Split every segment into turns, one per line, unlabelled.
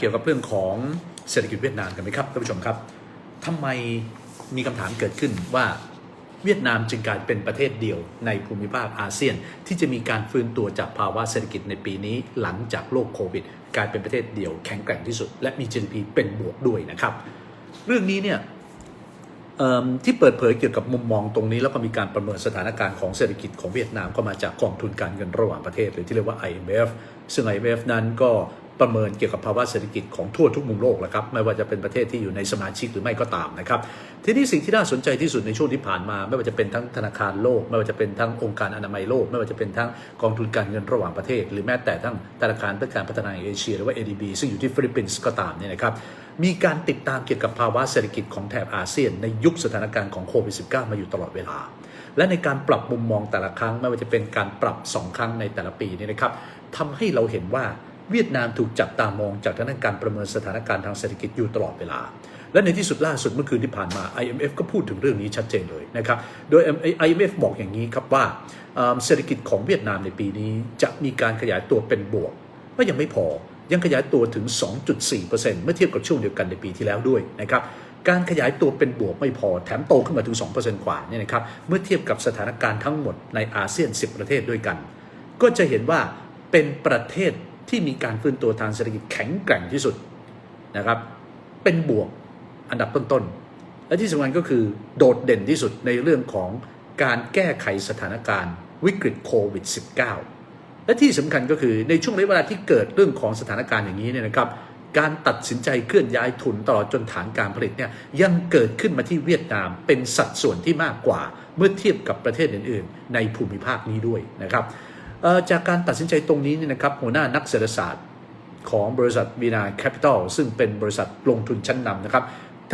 เกี่ยวกับเรื่องของเศรษฐกิจเวียดนามกันไหมครับท่านผู้ชมครับทำไมมีคำถามเกิดขึ้นว่าเวียดนามจึงกลายเป็นประเทศเดียวในภูมิภาคอาเซียน ที่จะมีการฟื้นตัวจากภาวะเศรษฐกิจในปีนี้หลังจากโรคโควิด กลายเป็นประเทศเดียวแข็งแกร่งที่สุด และมี GDP เป็นบวกด้วยนะครับ เรื่องนี้เนี่ยที่เปิดเผยเกี่ยวกับมุมมองตรงนี้ แล้วก็มีการประเมินสถานการณ์ของเศรษฐกิจของเวียดนามก็มาจากกองทุนการเงินระหว่างประเทศ หรือที่เรียกว่า IMF ซึ่ง IMF นั้นก็ ประเมินเกี่ยวกับภาวะเศรษฐกิจของทั่วทุกมุมโลกแหละครับไม่ว่าจะเป็นประเทศที่อยู่ในสมาชิกหรือไม่ก็ตามนะครับทีนี้สิ่งที่น่าสนใจที่สุดในช่วงที่ผ่านมา ไม่ว่าจะเป็นทั้งธนาคารโลก ไม่ว่าจะเป็นทั้งองค์การอนามัยโลก ไม่ว่าจะเป็นทั้งกองทุนการเงินระหว่างประเทศ หรือแม้แต่ทั้งธนาคารเพื่อการพัฒนาเอเชียหรือว่า ADB ซึ่งอยู่ที่ฟิลิปปินส์ก็ตามเนี่ยนะครับมีการติดตามเกี่ยวกับภาวะเศรษฐกิจของแถบอาเซียน ในยุคสถานการณ์ของโควิด -19 มาอยู่ตลอดเวลา และในการปรับมุมมองแต่ละครั้ง ไม่ว่าจะเป็นการปรับ 2 ครั้งในแต่ละปีนี่นะครับทำให้เราเห็นว่า เวียดนามถูกจับตามองจากทางด้านการประเมินสถานการณ์ทางเศรษฐกิจอยู่ตลอดเวลา และในที่สุดล่าสุดเมื่อคืนที่ผ่านมา IMF ก็พูดถึงเรื่องนี้ชัดเจนเลยนะครับ โดย IMF บอกอย่างนี้ครับว่าเศรษฐกิจของเวียดนามในปีนี้จะมีการขยายตัวเป็นบวกก็ยังไม่พอยังขยายตัวถึง 2.4%เมื่อเทียบกับช่วงเดียวกันในปีที่แล้วด้วยนะครับการขยายตัวเป็นบวกไม่พอแถมโตขึ้นมาถึง 2%กว่าเนี่ยนะครับเมื่อเทียบกับสถานการณ์ทั้งหมดในอาเซียน 10 ประเทศด้วยกัน ก็จะเห็นว่าเป็นประเทศ ที่มีการฟื้นตัวทางเศรษฐกิจแข็งแกร่งที่สุดนะครับ เป็นบวกอันดับต้นๆ และที่สำคัญก็คือโดดเด่นที่สุดในเรื่องของการแก้ไขสถานการณ์วิกฤตโควิด -19 และที่สำคัญก็คือในช่วงระยะเวลาที่เกิดเรื่องของสถานการณ์อย่างนี้เนี่ยนะครับ การตัดสินใจเคลื่อนย้ายทุนตลอดจนฐานการผลิตเนี่ยยังเกิดขึ้นมาที่เวียดนามเป็นสัดส่วนที่มากกว่าเมื่อเทียบกับประเทศอื่น ๆ ในภูมิภาคนี้ด้วยนะครับ จากการตัดสินใจตรงนี้เนี่ยนะครับหัวหน้านักเศรษฐศาสตร์ของบริษัทวีนาแคปิตอลซึ่งเป็นบริษัทลงทุนชั้นนำนะครับ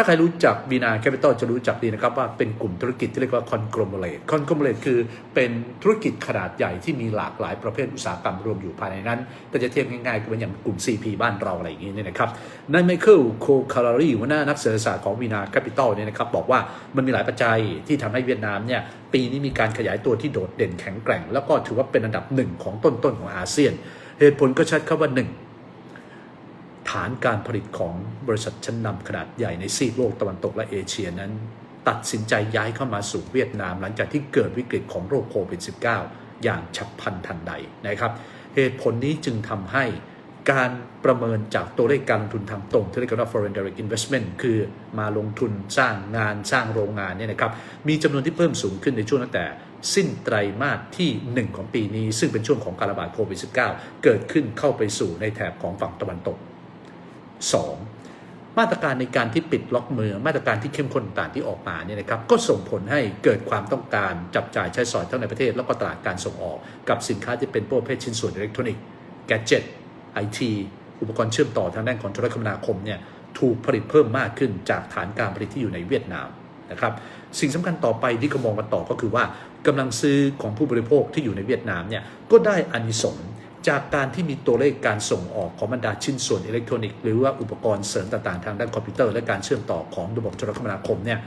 ถ้าใครรู้จักบีนาแคปิตอลจะรู้จักดีนะครับว่าเป็นกลุ่มธุรกิจที่เรียกว่าคอนกรมเลตคอนกรมเลตคือเป็นธุรกิจขนาดใหญ่ที่มีหลากหลายประเภทอุตสาหกรรมรวมอยู่ภายในนั้น แต่จะเทียบง่ายๆก็เป็นอย่างกลุ่ม CP บ้านเราอะไรอย่างนี้เนี่ยนะครับนายไมเคิลโคคารารีหัวหน้านักเศรษฐศาสตร์ของบีนาแคปิตอลเนี่ยนะครับบอกว่ามันมีหลายปัจจัยที่ทำให้เวียดนามเนี่ยปีนี้มีการขยายตัวที่โดดเด่นแข็งแกร่ง แล้วก็ถือว่าเป็นอันดับหนึ่งของต้นๆของอาเซียน เหตุผลก็ชัดครับว่าหนึ่ง ฐานการผลิตของบริษัทชั้นนำขนาดใหญ่ในซีกโลกตะวันตกและเอเชียนั้น ตัดสินใจย้ายเข้ามาสู่เวียดนามหลังจากที่เกิดวิกฤตของโรคโควิด -19 อย่างฉับพลันทันใดนะครับเหตุผลนี้จึงทำให้การประเมินจากตัวเลขการลงทุนทางตรงที่เรียกว่า foreign direct investment คือมาลงทุนสร้างงานสร้างโรงงานเนี่ยนะครับมีจำนวนที่เพิ่มสูงขึ้นในช่วงตั้งแต่สิ้นไตรมาสที่ 1 ของปีนี้ ซึ่งเป็นช่วงของการระบาดโควิด -19 เกิดขึ้นเข้าไปสู่ในแถบของฝั่งตะวันตก 2. มาตรการในการที่ปิดล็อกเมืองมาตรการที่เข้มข้นต่างที่ออกมาเนี่ยนะครับก็ส่งผลให้เกิดความต้องการจับจ่ายใช้สอยทั้งในประเทศ แล้วก็ตลาดการส่งออก กับสินค้าที่เป็นพวกประเภทชิ้นส่วนอิเล็กทรอนิกส์แกจิตไอทีอุปกรณ์เชื่อมต่อทางด้านของโทรคมนาคมเนี่ยถูกผลิตเพิ่มมากขึ้นจากฐานการผลิตที่อยู่ในเวียดนามนะครับสิ่งสำคัญต่อไปที่เขามองกันต่อก็คือว่ากำลังซื้อของผู้บริโภคที่อยู่ในเวียดนามเนี่ยก็ได้อานิสงส์ จากการที่มีตัวเลขการส่งออกของบรรดาชิ้นส่วนอิเล็กทรอนิกส์หรือว่าอุปกรณ์เสริมต่างๆ ทางด้านคอมพิวเตอร์และการเชื่อมต่อของระบบโทรคมนาคมเนี่ย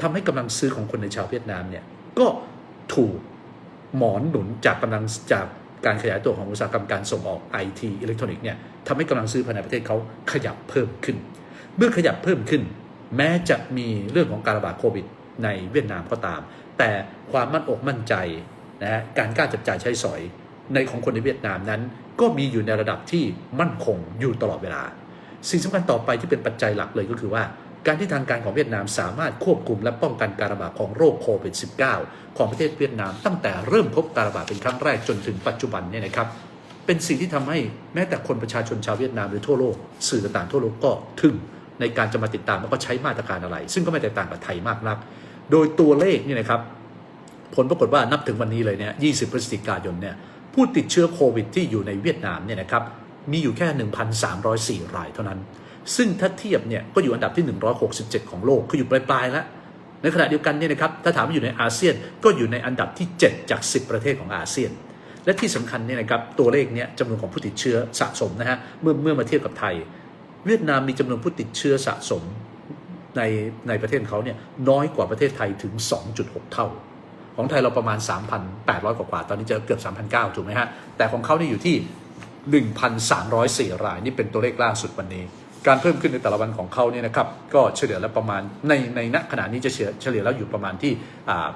ทำให้กำลังซื้อของคนในชาวเวียดนามเนี่ยก็ถูกหมอนหนุนจากกำลังจากการขยายตัวของอุตสาหกรรมการส่งออกไอทีอิเล็กทรอนิกส์เนี่ยทำให้กำลังซื้อภายในประเทศเขาขยับเพิ่มขึ้น เมื่อขยับเพิ่มขึ้น แม้จะมีเรื่องของการระบาดโควิดในเวียดนามก็ตาม แต่ความมั่นอกมั่นใจนะฮะการกล้าจับจ่ายใช้สอย ในของคนในเวียดนามนั้น ก็มีอยู่ในระดับที่มั่นคงอยู่ตลอดเวลา สิ่งสำคัญต่อไปที่เป็นปัจจัยหลักเลยก็คือว่า การที่ทางการของเวียดนามสามารถควบคุมและป้องกันการระบาดของโรคโควิด -19 ของประเทศเวียดนาม ตั้งแต่เริ่มพบการระบาดเป็นครั้งแรกจนถึงปัจจุบันเนี่ยนะครับเป็นสิ่งที่ทำให้แม้แต่คนประชาชนชาวเวียดนามหรือทั่วโลกสื่อต่างๆทั่วโลกก็ทึ่งในการจะมาติดตามแล้วก็ใช้มาตรการอะไร ซึ่งก็ไม่แตกต่างกับไทยมากนัก โดยตัวเลขนี่นะครับ ผลปรากฏว่านับถึงวันนี้เลยเนี่ย 20 พฤศจิกายนเนี่ย ผู้ติดเชื้อโควิดที่อยู่ในเวียดนามเนี่ยนะครับมีอยู่แค่ 1,304 รายเท่านั้น ซึ่งถ้าเทียบเนี่ยก็อยู่อันดับที่ 167 ของโลกคืออยู่ปลายๆแล้วในขณะเดียวกันเนี่ยนะครับถ้าถามว่าอยู่ในอาเซียนก็อยู่ในอันดับที่ 7 จาก 10 ประเทศของอาเซียน และที่สำคัญเนี่ยนะครับตัวเลขเนี่ยจำนวนของผู้ติดเชื้อสะสมนะฮะเมื่อเมื่อมาเทียบกับไทย เวียดนามมีจำนวนผู้ติดเชื้อสะสมในในประเทศเขาเนี่ยน้อยกว่าประเทศไทยถึง 2.6 เท่า ของไทยเราประมาณ 3,800 กว่าๆตอนนี้จะเกือบ 3,900 ถูกไหมฮะ แต่ของเขาเนี่ยอยู่ที่ 1,304 ราย นี่เป็นตัวเลขล่าสุดวันนี้ การเพิ่มขึ้นในแต่ละวันของเขาเนี่ยนะครับ ก็เฉลี่ยแล้วประมาณ ในในณขณะนี้จะเฉลี่ยแล้วอยู่ประมาณที่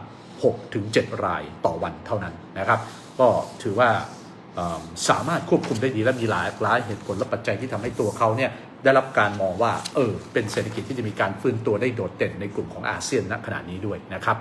6ถึง7รายต่อวันเท่านั้นนะครับ ก็ถือว่าสามารถควบคุมได้ดีและมีหลายหลายเหตุผลและปัจจัยที่ทำให้ตัวเขาเนี่ยได้รับการมองว่าเออเป็นเศรษฐกิจที่จะมีการฟื้นตัวได้โดดเด่นในกลุ่มของอาเซียนณขณะนี้ด้วยนะครับ